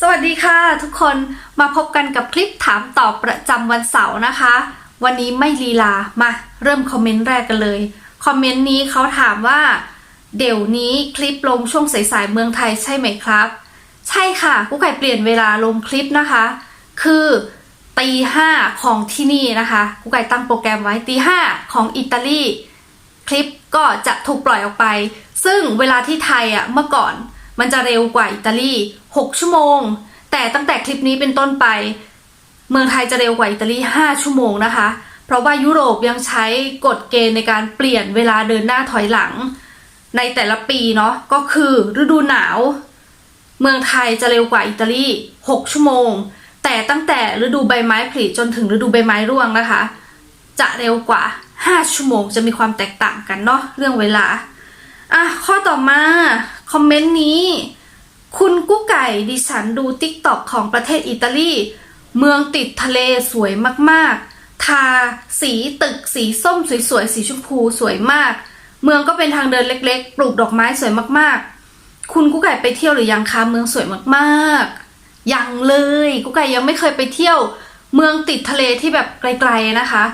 สวัสดีค่ะทุกคนมาพบกันกับคลิปถามตอบประจำวันเสาร์นะคะ วันนี้ไม่ลีลามาเริ่มคอมเมนต์แรกกันเลย คอมเมนต์นี้เขาถามว่า เดี๋ยวนี้คลิปลงช่วงสายๆเมืองไทยใช่ไหมครับ ใช่ค่ะกุ๊กไก่เปลี่ยนเวลาลงคลิปนะคะ คือตีห้าของที่นี่นะคะกุ๊กไก่ตั้งโปรแกรมไว้ตีห้าของอิตาลีคลิปก็จะถูกปล่อยออกไป ซึ่งเวลาที่ไทยอะเมื่อก่อน มันจะเร็วกว่าอิตาลี 6 ชั่วโมง แต่ตั้งแต่คลิปนี้เป็นต้นไป เมืองไทยจะเร็วกว่าอิตาลี 5 ชั่วโมงนะคะ เพราะว่ายุโรปยังใช้กฎเกณฑ์ในการเปลี่ยนเวลาเดินหน้าถอยหลัง ในแต่ละปีเนาะก็คือฤดูหนาว เมืองไทยจะเร็วกว่าอิตาลี 6 ชั่วโมง แต่ตั้งแต่ฤดูใบไม้ผลิจนถึงฤดูใบไม้ร่วงนะคะ จะเร็วกว่า 5 ชั่วโมงจะมีความแตกต่างกันเนาะเรื่องเวลาอะข้อต่อมา คอมเมนต์นี้ คุณกู้ไก่ดิฉันดูติ๊กต็อกของประเทศอิตาลี เมืองติดทะเลสวยมากๆ ทาสีตึกสีส้มสวยๆ สีชมพูสวยมาก เมืองก็เป็นทางเดินเล็กๆ ปลูกดอกไม้สวยมากๆ คุณกู้ไก่ไปเที่ยวหรือยังคะเมืองสวยมากๆ ยังเลยกู้ไก่ยังไม่เคยไปเที่ยวเมืองติดทะเลที่แบบไกลๆนะคะ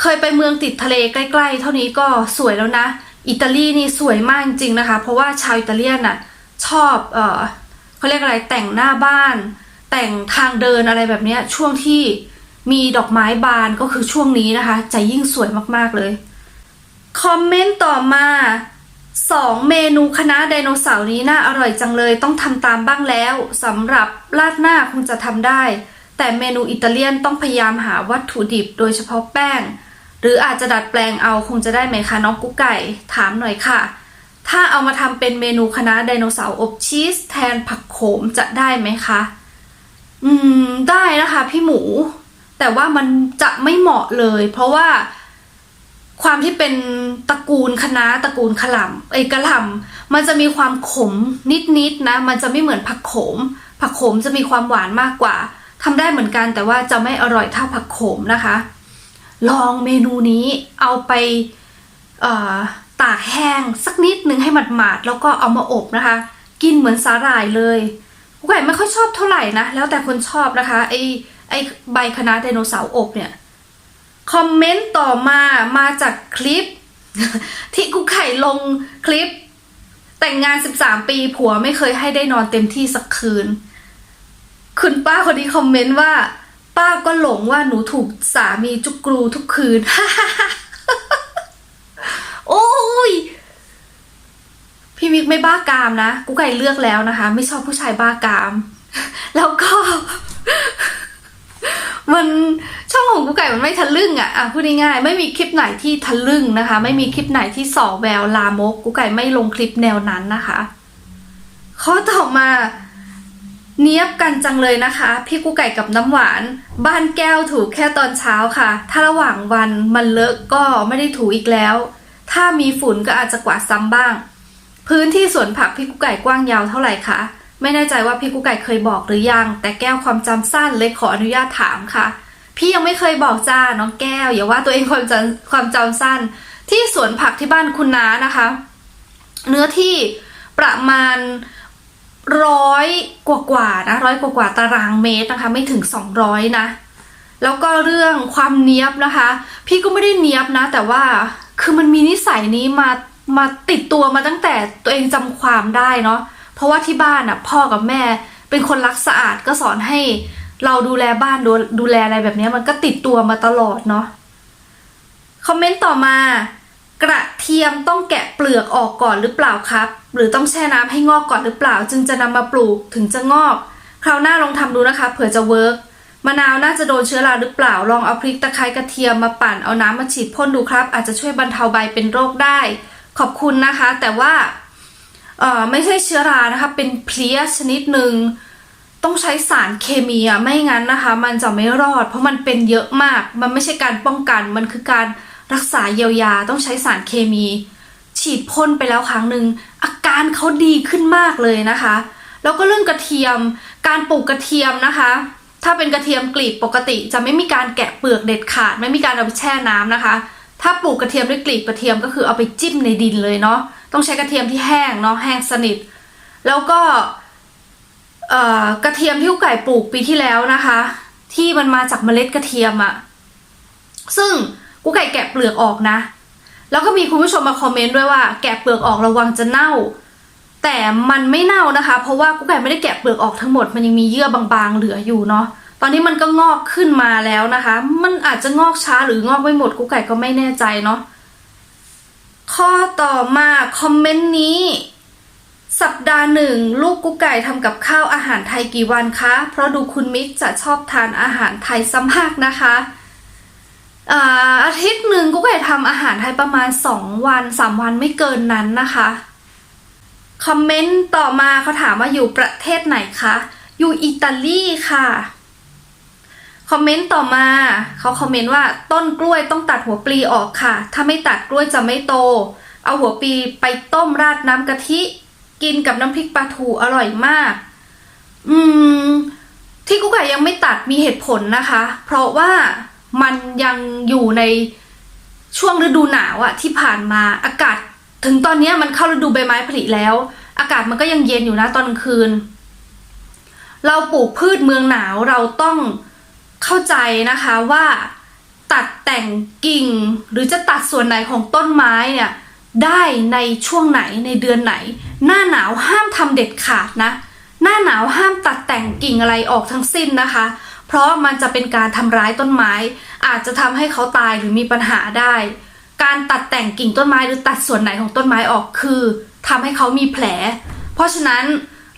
เคยไปเมืองติดทะเลใกล้ ๆ เท่านี้ก็สวยแล้วนะ อิตาลีนี่สวยมากจริงนะคะ เพราะว่าชาวอิตาเลียนน่ะชอบเออเขาเรียกอะไรแต่งหน้าบ้าน แต่งทางเดินอะไรแบบเนี้ยช่วงที่มีดอกไม้บานก็คือช่วงนี้นะคะ จะยิ่งสวยมากๆเลยคอมเมนต์ต่อมาสองเมนูคณะไดโนเสาร์นี้น่าอร่อยจังเลยต้องทำตามบ้างแล้วสำหรับราดหน้าคงจะทำได้ แต่เมนูอิตาเลียนต้องพยายามหาวัตถุดิบโดยเฉพาะแป้ง รืออาจจะดัดแปลงเอาคงจะได้ไหมคะน้องกุ๊กไก่ ถามหน่อยค่ะ ถ้าเอามาทำเป็นเมนูคณะไดโนเสาร์อบชีสแทนผักโขมจะได้ไหมคะ อืม ได้นะคะพี่หมู แต่ว่ามันจะไม่เหมาะเลย เพราะว่าความที่เป็นตระกูลคณะตระกูลขลำไอ้กระหล่ำมันจะมีความขมนิดๆนะมันจะไม่เหมือนผักโขม ผักโขมจะมีความหวานมากกว่าทำได้เหมือนกันแต่ว่าจะไม่อร่อยเท่าผักโขมนะคะ ลองเมนูนี้เอาไปตากแห้งสักนิดนึงให้หมาดๆแล้วก็เอามาอบนะคะ กินเหมือนสาหร่ายเลยกุ๊กไก่ไม่ค่อยชอบเท่าไหร่นะ แล้วแต่คนชอบนะคะ ไอไอใบคะน้าไดโนเสาร์อบเนี่ย คอมเมนต์ต่อมามาจากคลิป ที่กุ๊กไก่ลงคลิป แต่งงาน 13 ปีผัวไม่เคยให้ได้นอนเต็มที่สักคืน คุณป้าคนนี้คอมเมนต์ว่า ป้าก็หลงว่าหนูถูกสามีจุกกรูทุกคืน โอ้ย พี่มิกไม่บ้ากามนะกุ๊กไก่เลือกแล้วนะคะ ไม่ชอบผู้ชายบ้ากาม แล้วก็ มันช่องของกุ๊กไก่มันไม่ทะลึ่งอะ่ะอะพูดง่ายๆไม่มีคลิปไหนที่ทะลึ่งนะคะ ไม่มีคลิปไหนที่ส่อแววลามกกุ๊กไก่ไม่ลงคลิปแนวนั้นนะคะข้อต่อมา เนียบกันจังเลยนะคะ พี่กุ๊กไก่กับน้ำหวาน บ้านแก้วถูแค่ตอนเช้าค่ะ ถ้าระหว่างวันมันเลอะก็ไม่ได้ถูอีกแล้ว ถ้ามีฝุ่นก็อาจจะกวาดซ้ำบ้าง พื้นที่สวนผักพี่กุ๊กไก่กว้างยาวเท่าไหร่คะไม่แน่ใจว่าพี่กุ๊กไก่เคยบอกหรือยัง แต่แก้วความจำสั้นเลยขออนุญาตถามค่ะ พี่ยังไม่เคยบอกจ้าน้องแก้วอย่าว่าตัวเองความจำความจำสั้น ที่สวนผักที่บ้านคุณน้านะคะ เนื้อที่ประมาณ ร้อยกว่ากว่าๆนะร้อยกว่ากว่าตารางเมตรนะคะ ไม่ถึงสองร้อยนะ แล้วก็เรื่องความเนี้ยบนะคะ พี่ก็ไม่ได้เนี้ยบนะ แต่ว่าคือมันมีนิสัยนี้มามาติดตัวมาตั้งแต่ตัวเองจำความได้เนาะเพราะว่าที่บ้านอะพ่อกับแม่เป็นคนรักสะอาดก็สอนให้เราดูแลบ้านดูดูแลอะไรแบบนี้มันก็ติดตัวมาตลอดเนาะคอมเมนต์ต่อมา กระเทียมต้องแกะเปลือกออกก่อนหรือเปล่าครับ หรือต้องแช่น้ำให้งอกก่อนหรือเปล่า จึงจะนำมาปลูกถึงจะงอก คราวหน้าลองทำดูนะคะเผื่อจะเวิร์กมะนาวน่าจะโดนเชื้อราหรือเปล่า ลองเอาพริกตะไคร้กระเทียมมาปั่นเอาน้ำมาฉีดพ่นดูครับ อาจจะช่วยบรรเทาใบเป็นโรคได้ ขอบคุณนะคะ แต่ว่าเออไม่ใช่เชื้อรานะคะเป็นเพลี้ยชนิดหนึ่งต้องใช้สารเคมีอะไม่งั้นนะคะ มันจะไม่รอด เพราะมันเป็นเยอะมาก มันไม่ใช่การป้องกันมันคือการ รักษาเยียวยาต้องใช้สารเคมี ฉีดพ่นไปแล้วครั้งหนึ่งอาการเขาดีขึ้นมากเลยนะคะ แล้วก็เรื่องกระเทียมการปลูกกระเทียมนะคะ ถ้าเป็นกระเทียมกลีบปกติจะไม่มีการแกะเปลือกเด็ดขาด ไม่มีการเอาไปแช่น้ำนะคะ ถ้าปลูกกระเทียมด้วยกลีบกระเทียมก็คือเอาไปจิ้มในดินเลยเนาะต้องใช้กระเทียมที่แห้งเนาะแห้งสนิท แล้วก็กระเทียมที่กุ๊กไก่ปลูกปีที่แล้วนะคะ ที่มันมาจากเมล็ดกระเทียมอะซึ่ง กุ๊กไก่แกะเปลือกออกนะ แล้วก็มีคุณผู้ชมมาคอมเมนต์ด้วยว่าแกะเปลือกออกระวังจะเน่า แต่มันไม่เน่านะคะ เพราะว่ากุ๊กไก่ไม่ได้แกะเปลือกออกทั้งหมด มันยังมีเยื่อบางๆเหลืออยู่เนาะตอนนี้มันก็งอกขึ้นมาแล้วนะคะ มันอาจจะงอกช้าหรืองอกไม่หมดกุ๊กไก่ก็ไม่แน่ใจเนาะข้อต่อมาคอมเมนต์นี้ สัปดาห์หนึ่งลูกกุ๊กไก่ทำกับข้าวอาหารไทยกี่วันคะ เพราะดูคุณมิกจะชอบทานอาหารไทยซ้ำมากนะคะ อาทิตย์หนึ่งกุ๊กไก่ทำอาหารไทยประมาณสองวันสามวันไม่เกินนั้นนะคะ คอมเมนต์ต่อมาเขาถามว่าอยู่ประเทศไหนคะ อยู่อิตาลีค่ะ คอมเมนต์ต่อมาเขาคอมเมนต์ว่าต้นกล้วยต้องตัดหัวปลีออกค่ะ ถ้าไม่ตัดกล้วยจะไม่โต เอาหัวปลีไปต้มราดน้ำกะทิ กินกับน้ำพริกปลาทูอร่อยมาก อืม ที่กุ๊กไก่ยังไม่ตัดมีเหตุผลนะคะ เพราะว่า มันยังอยู่ในช่วงฤดูหนาวอะที่ผ่านมาอากาศ ถึงตอนนี้มันเข้าฤดูใบไม้ผลิแล้ว อากาศมันก็ยังเย็นอยู่นะตอนกลางคืน เราปลูกพืชเมืองหนาวเราต้องเข้าใจนะคะว่าตัดแต่งกิ่งหรือจะตัดส่วนไหนของต้นไม้เนี่ยได้ในช่วงไหนในเดือนไหน หน้าหนาวห้ามทำเด็ดขาดนะ หน้าหนาวห้ามตัดแต่งกิ่งอะไรออกทั้งสิ้นนะคะ เพราะมันจะเป็นการทำร้ายต้นไม้ อาจจะทำให้เขาตายหรือมีปัญหาได้ การตัดแต่งกิ่งต้นไม้หรือตัดส่วนไหนของต้นไม้ออกคือทำให้เขามีแผล เพราะฉะนั้น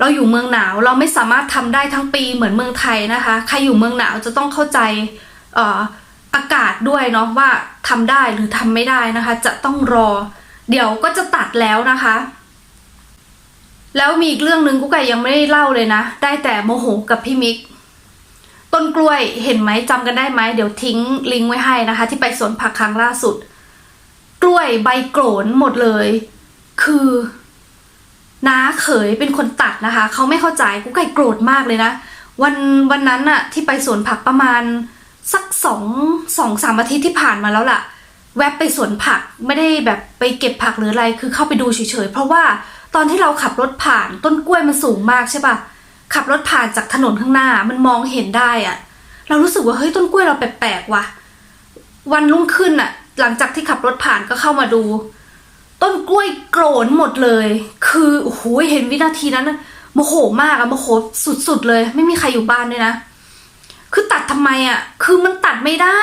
เราอยู่เมืองหนาวเราไม่สามารถทำได้ทั้งปีเหมือนเมืองไทยนะคะ ใครอยู่เมืองหนาวจะต้องเข้าใจอออากาศด้วยเนาะว่าทำได้หรือทำไม่ได้นะคะ จะต้องรอ เดี๋ยวก็จะตัดแล้วนะคะ แล้วมีอีกเรื่องหนึ่งกุ๊กไก่ยังไม่ได้เล่าเลยนะ ได้แต่โมโหกับพี่มิก ต้นกล้วยเห็นไหมจำกันได้ไหมเดี๋ยวทิ้งลิงก์ไว้ให้นะคะ ที่ไปสวนผักครั้งล่าสุด กล้วยใบโกรนหมดเลย คือน้าเขยเป็นคนตัดนะคะเขาไม่เข้าใจกุ๊กไก่โกรธมากเลยนะวันวันนั้นอะที่ไปสวนผักประมาณสักสองสองสามอาทิตย์ที่ผ่านมาแล้วล่ะ แวบไปสวนผักไม่ได้แบบไปเก็บผักหรืออะไรคือเข้าไปดูเฉยๆเพราะว่าตอนที่เราขับรถผ่านต้นกล้วยมันสูงมากใช่ปะ ขับรถผ่านจากถนนข้างหน้ามันมองเห็นได้อะเรารู้สึกว่าเฮ้ยต้นกล้วยเราแปลกๆว่ะวันรุ่งขึ้นอะหลังจากที่ขับรถผ่านก็เข้ามาดู ต้นกล้วยโกรนหมดเลย คือโอ้โหเห็นวินาทีนั้นโมโหมากอะโมโหสุดๆเลย ไม่มีใครอยู่บ้านด้วยนะคือตัดทำไมอะคือมันตัดไม่ได้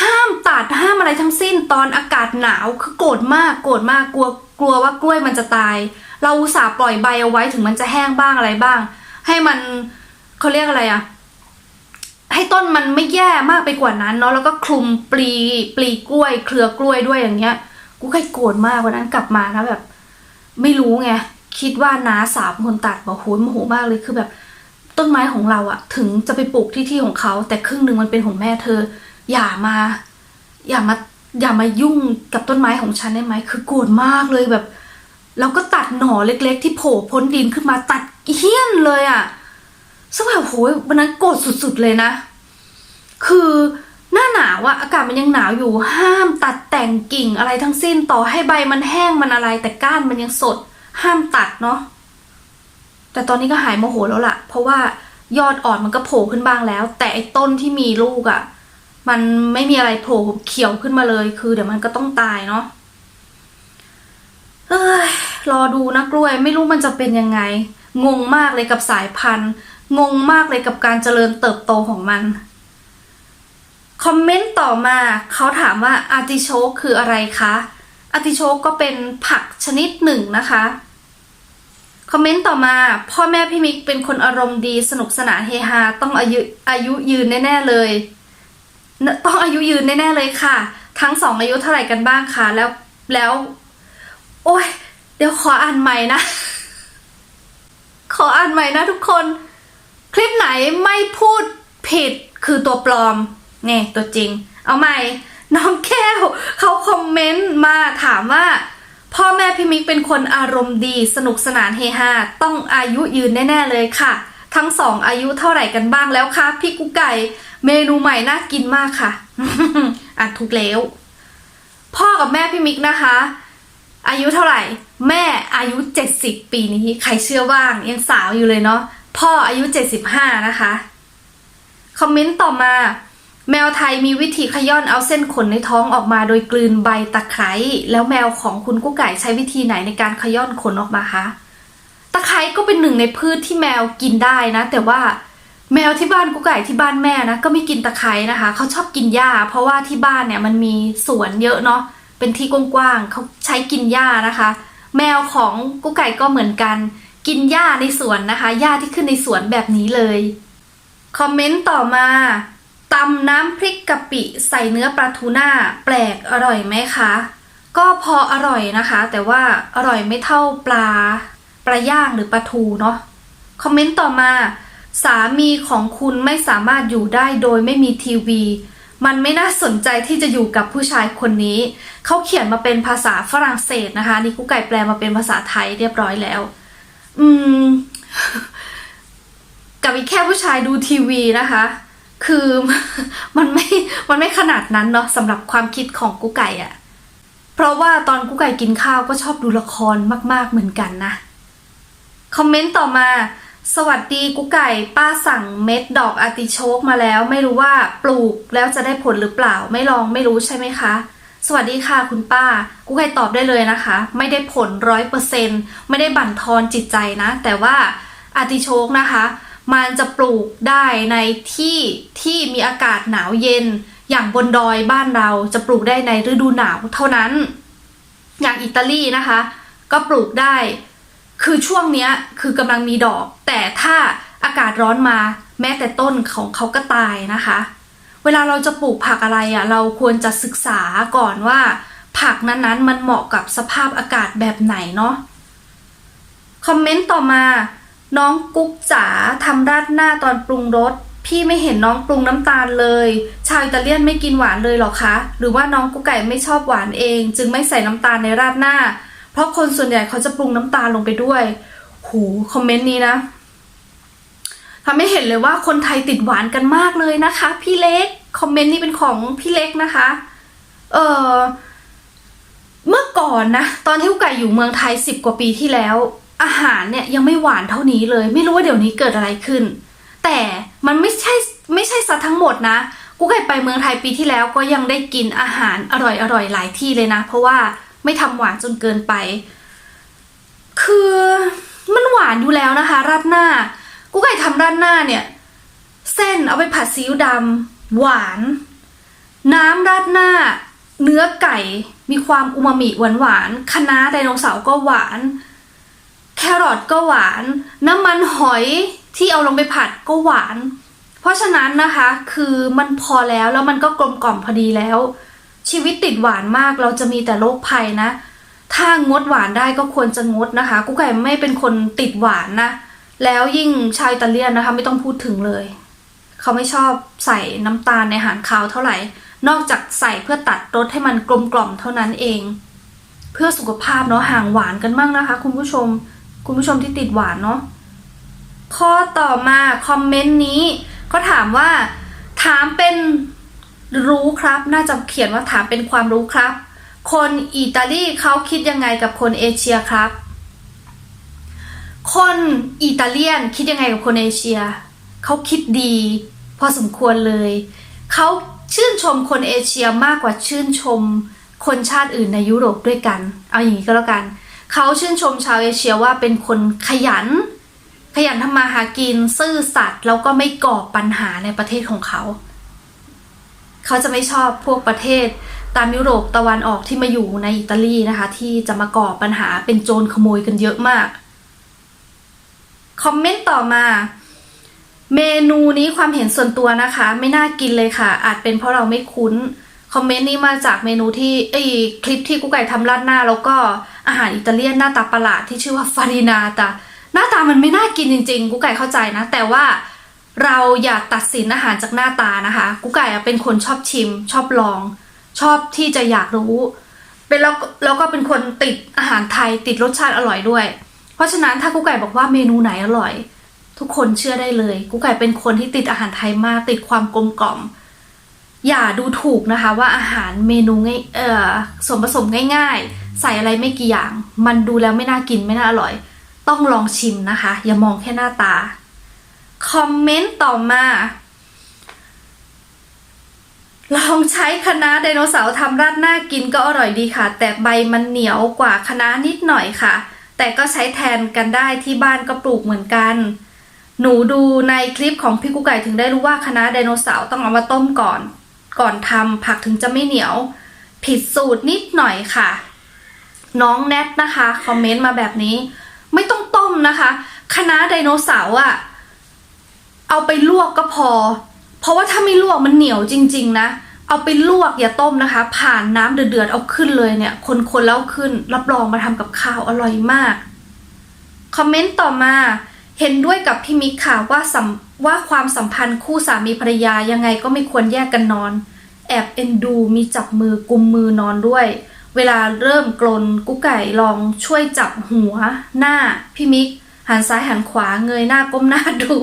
ห้ามตัดห้ามอะไรทั้งสิ้นตอนอากาศหนาวคือโกรธมากโกรธมากกลัวกลัวว่ากล้วยมันจะตาย เราอุตส่าห์ปล่อยใบเอาไว้ถึงมันจะแห้งบ้างอะไรบ้าง ให้มันเขาเรียกอะไรอะให้ต้นมันไม่แย่มากไปกว่านั้นเนาะแล้วก็คลุมปลีปลีกล้วย เครือกล้วยด้วยอย่างเงี้ย กูเคยโกรธมากวันนั้นกลับมานะแบบ ไม่รู้ไงคิดว่าน้าสาวคนตัดบอกโหยโมโหมากเลยคือแบบ ต้นไม้ของเราอะถึงจะไปปลูกที่ที่ของเขา แต่ครึ่งหนึ่งมันเป็นของแม่เธอ อย่ามา อย่ามาอย่ามายุ่งกับต้นไม้ของฉันได้ไหมคือโกรธมากเลยแบบเราก็ตัดหน่อเล็ก ๆ ที่โผล่พ้นดินขึ้นมาตัด เฮี้ยนเลยอะซึ่งแบบโหยวันนั้นโกรธสุดๆเลยนะ คือหน้าหนาวอะอากาศมันยังหนาวอยู่ห้ามตัดแต่งกิ่งอะไรทั้งสิ้นต่อให้ใบมันแห้งมันอะไร แต่ก้านมันยังสด ห้ามตัดเนาะแต่ตอนนี้ก็หายโมโหแล้วล่ะ เพราะว่ายอดอ่อนมันก็โผล่ขึ้นบ้างแล้ว แต่ไอ้ต้นที่มีลูกอะมันไม่มีอะไรโผล่เขียวขึ้นมาเลย คือเดี๋ยวมันก็ต้องตายเนาะเอ้ยรอดูนะกล้วยไม่รู้มันจะเป็นยังไง งงมากเลยกับสายพันธุ์ งงมากเลยกับการเจริญเติบโตของมัน คอมเมนต์ต่อมาเขาถามว่าอาร์ติโชกคืออะไรคะอาร์ติโชกก็เป็นผักชนิดหนึ่งนะคะ คอมเมนต์ต่อมา พ่อแม่พี่มิกเป็นคนอารมณ์ดีสนุกสนานเฮฮาต้องอายุอายุยืนแน่ๆเลย ต้องอายุยืนแน่ๆเลยค่ะ ทั้งสองอายุเท่าไหร่กันบ้างคะแล้วแล้ว โอ้ยเดี๋ยวขออ่านใหม่นะ ขออ่านใหม่นะทุกคน คลิปไหนไม่พูดผิดคือตัวปลอมเนี่ยตัวจริง เอาใหม่ น้องแก้วเขาคอมเมนต์มาถามว่า พ่อแม่พี่มิกเป็นคนอารมณ์ดี สนุกสนานเฮฮาต้องอายุยืนแน่ ๆ เลยค่ะ ทั้งสองอายุเท่าไหร่กันบ้างแล้วคะพี่กุ๊กไก่ เมนูใหม่น่ากินมากค่ะอะถูกแล้ว พ่อกับแม่พี่มิกนะคะ อายุเท่าไหร่ แม่อายุ 70 ปีนี้ใครเชื่อบ้างยังสาวอยู่เลยเนาะพ่ออายุ 75 นะคะ คอมเมนต์ต่อมา แมวไทยมีวิธีขย้อนเอาเส้นขนในท้องออกมาโดยกลืนใบตะไคร้แล้วแมวของคุณกุ๊กไก่ใช้วิธีไหนในการขย้อนขนออกมาคะตะไคร้ก็เป็นหนึ่งในพืชที่แมวกินได้นะ แต่ว่าแมวที่บ้านกุ๊กไก่ที่บ้านแม่นะก็ไม่กินตะไคร้นะคะ เขาชอบกินหญ้า เพราะว่าที่บ้านเนี่ยมันมีสวนเยอะเนาะ เป็นที่กว้างๆเขาใช้กินหญ้านะคะ แมวของกุ๊กไก่ก็เหมือนกัน กินหญ้าในสวนนะคะหญ้าที่ขึ้นในสวนแบบนี้เลยคอมเมนต์ต่อมาตำน้ำพริกกะปิใส่เนื้อปลาทูน่าแปลกอร่อยไหมคะ ก็พออร่อยนะคะ แต่ว่าอร่อยไม่เท่าปลาปลาย่างหรือปลาทูเนาะคอมเมนต์ต่อมา สามีของคุณไม่สามารถอยู่ได้โดยไม่มีทีวี มันไม่น่าสนใจที่จะอยู่กับผู้ชายคนนี้ เขาเขียนมาเป็นภาษาฝรั่งเศสนะคะนี่กุ๊กไก่แปลมาเป็นภาษาไทยเรียบร้อยแล้ว อืม กับอีกแค่ผู้ชายดูทีวีนะคะ คือมันไม่ มันไม่ขนาดนั้นเนาะสำหรับความคิดของกุ๊กไก่อะเพราะว่าตอนกุ๊กไก่กินข้าวก็ชอบดูละครมาก ๆเหมือนกันนะ คอมเมนต์ต่อมา สวัสดีกุ๊กไก่ ป้าสั่งเม็ดดอกอาติโชกมาแล้ว ไม่รู้ว่าปลูกแล้วจะได้ผลหรือเปล่า ไม่ลองไม่รู้ใช่ไหมคะ สวัสดีค่ะคุณป้า กุ๊กไก่ตอบได้เลยนะคะ ไม่ได้ผลร้อยเปอร์เซ็นไม่ได้บั่นทอนจิตใจนะ แต่ว่าอาติโชกนะคะ มันจะปลูกได้ในที่ที่มีอากาศหนาวเย็น อย่างบนดอยบ้านเราจะปลูกได้ในฤดูหนาวเท่านั้น อย่างอิตาลีนะคะ ก็ปลูกได้ คือช่วงเนี้ยคือกำลังมีดอก แต่ถ้าอากาศร้อนมาแม้แต่ต้นของเขาก็ตายนะคะ เวลาเราจะปลูกผักอะไรอะ่ะเราควรจะศึกษาก่อนว่า ผักนั้นๆมันเหมาะกับสภาพอากาศแบบไหนเนาะคอมเมนต์ต่อมา น้องกุ๊กจ๋าทำราดหน้าตอนปรุงรสพี่ไม่เห็นน้องปรุงน้ำตาลเลย ชาวอิตาเลียนไม่กินหวานเลยเหรอคะ หรือว่าน้องกุ๊กไก่ไม่ชอบหวานเอง จึงไม่ใส่น้ำตาลในราดหน้า เพราะคนส่วนใหญ่เขาจะปรุงน้ำตาลลงไปด้วย หูคอมเมนต์นี้นะทำให้เห็นเลยว่าคนไทยติดหวานกันมากเลยนะคะ พี่เล็กคอมเมนต์นี้เป็นของพี่เล็กนะคะ เออเมื่อก่อนนะตอนที่กุ๊กไก่อยู่เมืองไทยสิบกว่าปีที่แล้ว อาหารเนี่ยยังไม่หวานเท่านี้เลย ไม่รู้ว่าเดี๋ยวนี้เกิดอะไรขึ้น แต่มันไม่ใช่ไม่ใช่ซะทั้งหมดนะกุ๊กไก่ไปเมืองไทยปีที่แล้วก็ยังได้กินอาหารอร่อยอร่อยหลายที่เลยนะ เพราะว่า ไม่ทำหวานจนเกินไป คือมันหวานอยู่แล้วนะคะ ราดหน้ากุ๊กไก่ทำราดหน้าเนี่ย เส้นเอาไปผัดซีอิ๊วดำหวาน น้ำราดหน้า เนื้อไก่มีความอูมามิหวานหวานคะน้าไดโนเสาร์ก็หวาน แครอทก็หวาน น้ำมันหอยที่เอาลงไปผัดก็หวาน เพราะฉะนั้นนะคะ คือมันพอแล้วแล้วมันก็กลมกล่อมพอดีแล้ว ชีวิตติดหวานมากเราจะมีแต่โรคภัยนะ ถ้างดหวานได้ก็ควรจะงดนะคะ กุ๊กไก่ไม่เป็นคนติดหวานนะ แล้วยิ่งชาวอิตาเลียนนะคะ ไม่ต้องพูดถึงเลย เขาไม่ชอบใส่น้ำตาลในอาหารคาวเท่าไหร่ นอกจากใส่เพื่อตัดรสให้มันกลมกล่อมเท่านั้นเอง เพื่อสุขภาพเนาะห่างหวานกันบ้างนะคะ คุณผู้ชม คุณผู้ชมที่ติดหวานเนาะข้อต่อมาคอมเมนต์นี้ก็ถามว่าถามเป็น รู้ครับ น่าจะเขียนว่าถามเป็นความรู้ครับ คนอิตาลีเขาคิดยังไงกับคนเอเชียครับ คนอิตาเลียนคิดยังไงกับคนเอเชีย เขาคิดดี พอสมควรเลย เขาชื่นชมคนเอเชียมากกว่าชื่นชมคนชาติอื่นในยุโรปด้วยกัน เอาอย่างนี้ก็แล้วกัน เขาชื่นชมชาวเอเชียว่าเป็นคนขยัน ขยันทำมาหากิน ซื่อสัตย์แล้วก็ไม่ก่อปัญหาในประเทศของเขา เขาจะไม่ชอบพวกประเทศตามยุโรปตะวันออกที่มาอยู่ในอิตาลีนะคะ ที่จะมาก่อปัญหาเป็นโจรขโมยกันเยอะมากคอมเมนต์ต่อมา เมนูนี้ความเห็นส่วนตัวนะคะ ไม่น่ากินเลยค่ะ อาจเป็นเพราะเราไม่คุ้นคอมเมนต์นี้มาจากเมนูที่ไอคลิปที่กุ๊กไก่ทำราดหน้า แล้วก็อาหารอิตาเลียนหน้าตาประหลาดที่ชื่อว่าฟารินาแต่หน้าตามันไม่น่ากินจริงๆกุ๊กไก่เข้าใจนะ แต่ว่า เราอย่าตัดสินอาหารจากหน้าตานะคะกุ๊กไก่เป็นคนชอบชิม ชอบลอง ชอบที่จะอยากรู้เป็นแล้วแล้วก็เป็นคนติดอาหารไทยติดรสชาติอร่อยด้วย เพราะฉะนั้นถ้ากุ๊กไก่บอกว่าเมนูไหนอร่อย ทุกคนเชื่อได้เลยกุ๊กไก่เป็นคนที่ติดอาหารไทยมากติดความกลมกล่อม อย่าดูถูกนะคะว่าอาหารเมนูง่ายเอ่อส่วนผสมง่ายๆ ใส่อะไรไม่กี่อย่าง มันดูแล้วไม่น่ากินไม่น่าอร่อย ต้องลองชิมนะคะ อย่ามองแค่หน้าตา คอมเมนต์ต่อมา ลองใช้คณะไดโนเสาร์ทำราดหน้ากินก็อร่อยดีค่ะ แต่ใบมันเหนียวกว่าคณะนิดหน่อยค่ะ แต่ก็ใช้แทนกันได้ที่บ้านก็ปลูกเหมือนกัน หนูดูในคลิปของพี่กุ๊กไก่ถึงได้รู้ว่าคณะไดโนเสาร์ต้องเอามาต้มก่อน ก่อนทำผักถึงจะไม่เหนียว ผิดสูตรนิดหน่อยค่ะ น้องแนทนะคะคอมเมนต์มาแบบนี้ ไม่ต้องต้มนะคะ คณะไดโนเสาร์อะ เอาไปลวกก็พอ เพราะว่าถ้าไม่ลวกมันเหนียวจริง ๆ นะ เอาไปลวกอย่าต้มนะคะ ผ่านน้ำเดือดๆเอาขึ้นเลยเนี่ยคนๆแล้วขึ้น รับรองมาทำกับข้าวอร่อยมากคอมเมนต์ต่อมาเห็นด้วยกับพี่มิกค่ะว่าสัมว่าความสัมพันธ์คู่สามีภรรยายังไงก็ไม่ควรแยกกันนอน แอบเอ็นดูมีจับมือกุมมือนอนด้วย เวลาเริ่มกลนกุ๊กไก่ลองช่วยจับหัว หน้าพี่มิก หันซ้ายหันขวาเงยหน้าก้มหน้าดู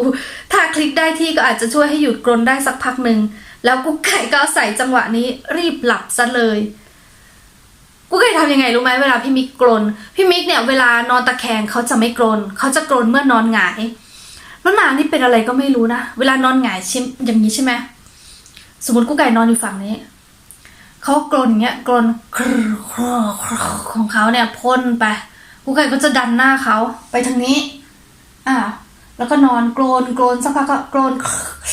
ถ้าคลิกได้ที่ก็อาจจะช่วยให้หยุดกลนได้สักพักหนึ่ง แล้วกุ๊กไก่ก็อาศัยจังหวะนี้รีบหลับซะเลยกุ๊กไก่ทำยังไงรู้ไหมเวลาพี่มิกกลน พี่มิกเนี่ยเวลานอนตะแคงเขาจะไม่กลน เขาจะกลนเมื่อนอนหงายแล้วนางนี่เป็นอะไรก็ไม่รู้นะ เวลานอนหงายชิมอย่างนี้ใช่ไหมสมมติกุ๊กไก่นอนอยู่ฝั่งนี้ เขากลนอย่างเงี้ยกลนครของเขาเนี่ยพ่นไป กุ๊กไก่ก็จะดันหน้าเขา ไปทางนี้อ้าแล้วก็นอนโกรนโกรนสักพักก็โกรน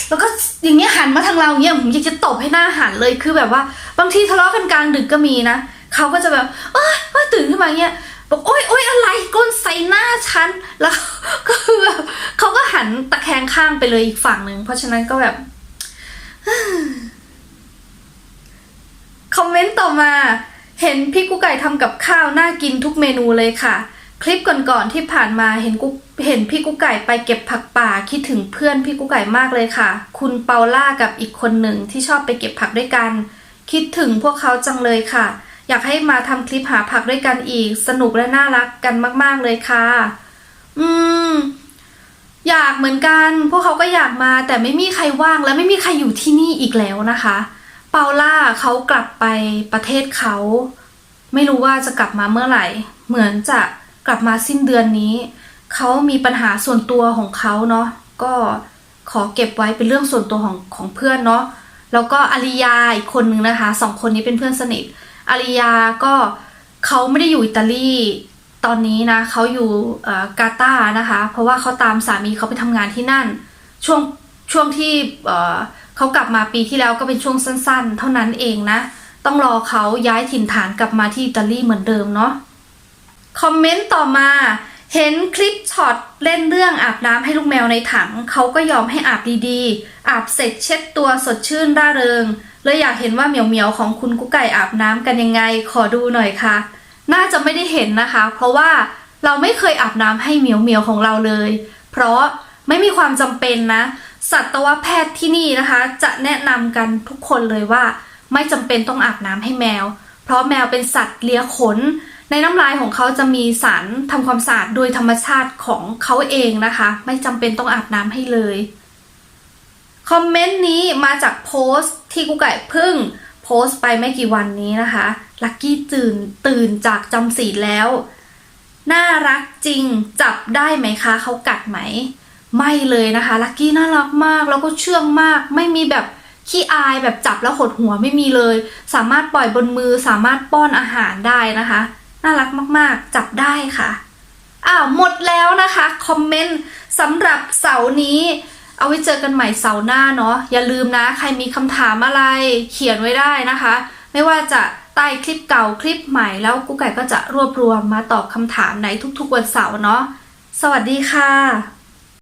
แล้วก็อย่างเงี้ยหันมาทางเราเงี้ยผมอยากจะตบให้หน้าหันเลยคือแบบว่า บางทีทะเลาะกันกลางดึกก็มีนะเขาก็จะแบบเอ้ยตื่นขึ้นมาเงี้ยบอกโอ๊ยโอ๊ยอะไรก้นใส่หน้าฉัน แล้วก็คือแบบเขาก็หันตะแคงข้างไปเลยอีกฝั่งหนึ่งเพราะฉะนั้นก็แบบคอมเมนต์ต่อมา เห็นพี่กุ๊กไก่ทำกับข้าวน่ากินทุกเมนูเลยค่ะ คลิปก่อนๆที่ผ่านมาเห็นกุ๊กเห็นพี่กุ๊กไก่ไปเก็บผักป่าคิดถึงเพื่อนพี่กุ๊กไก่มากเลยค่ะ คุณเปาล่ากับอีกคนหนึ่งที่ชอบไปเก็บผักด้วยกัน คิดถึงพวกเขาจังเลยค่ะ อยากให้มาทำคลิปหาผักด้วยกันอีก สนุกและน่ารักกันมาก ๆเลยค่ะ อืมอยากเหมือนกัน พวกเขาก็อยากมาแต่ไม่มีใครว่างและไม่มีใครอยู่ที่นี่อีกแล้วนะคะ เปาล่าเขากลับไปประเทศเขา ไม่รู้ว่าจะกลับมาเมื่อไหร่ เหมือนจะกลับมาสิ้นเดือนนี้ เขามีปัญหาส่วนตัวของเขาเนาะก็ขอเก็บไว้เป็นเรื่องส่วนตัวของของเพื่อนเนาะแล้วก็อาริยาอีกคนนึงนะคะสองคนนี้เป็นเพื่อนสนิทอาริยาก็เขาไม่ได้อยู่อิตาลีตอนนี้นะเขาอยู่กาตาร์นะคะ เพราะว่าเขาตามสามีเขาไปทำงานที่นั่น ช่วงช่วงที่ เขากลับมาปีที่แล้วก็เป็นช่วงสั้นๆ เท่านั้นเองนะ ต้องรอเขาย้ายถิ่นฐานกลับมาที่อิตาลีเหมือนเดิมเนาะคอมเมนต์ต่อมาเห็นคลิปช็อตเล่นเรื่องอาบน้ำให้ลูกแมวในถังเขาก็ยอมให้อาบดีๆ อาบเสร็จเช็ดตัวสดชื่นร่าเริงเลยอยากเห็นว่าเหมียวเหมียวๆของคุณกุ๊กไก่อาบน้ำกันยังไง ขอดูหน่อยค่ะ น่าจะไม่ได้เห็นนะคะ เพราะว่าเราไม่เคยอาบน้ำให้เหมียวเหมียวๆของเราเลย เพราะไม่มีความจำเป็นนะ สัตวแพทย์ที่นี่นะคะ จะแนะนำกันทุกคนเลยว่า ไม่จำเป็นต้องอาบน้ำให้แมว เพราะแมวเป็นสัตว์เลียขน ในน้ำลายของเขาจะมีสารทำความสะอาดโดยธรรมชาติของเขาเองนะคะ ไม่จำเป็นต้องอาบน้ำให้เลยคอมเมนต์นี้มาจากโพสต์ที่กูไก่พิ่งโพสต์ไปไม่กี่วันนี้นะคะลักกี้ตื่นตื่นจากจำศีลแล้ว น่ารักจริงจับได้ไหมคะเขากัดไหม ไม่เลยนะคะลักกี้น่ารักมากแล้วก็เชื่องมาก ไม่มีแบบขี้อายแบบจับแล้วหดหัวไม่มีเลย สามารถปล่อยบนมือสามารถป้อนอาหารได้นะคะ น่ารักมากๆ จับได้ค่ะอ้าวหมดแล้วนะคะคอมเมนต์สำหรับเสาร์นี้ เอาไว้เจอกันใหม่เสาร์หน้าเนาะอย่าลืมนะ ใครมีคำถามอะไรเขียนไว้ได้นะคะ ไม่ว่าจะใต้คลิปเก่าคลิปใหม่แล้วกุ๊กไก่ก็จะรวบรวมมาตอบคำถามในทุกๆวันเสาร์เนาะสวัสดีค่ะ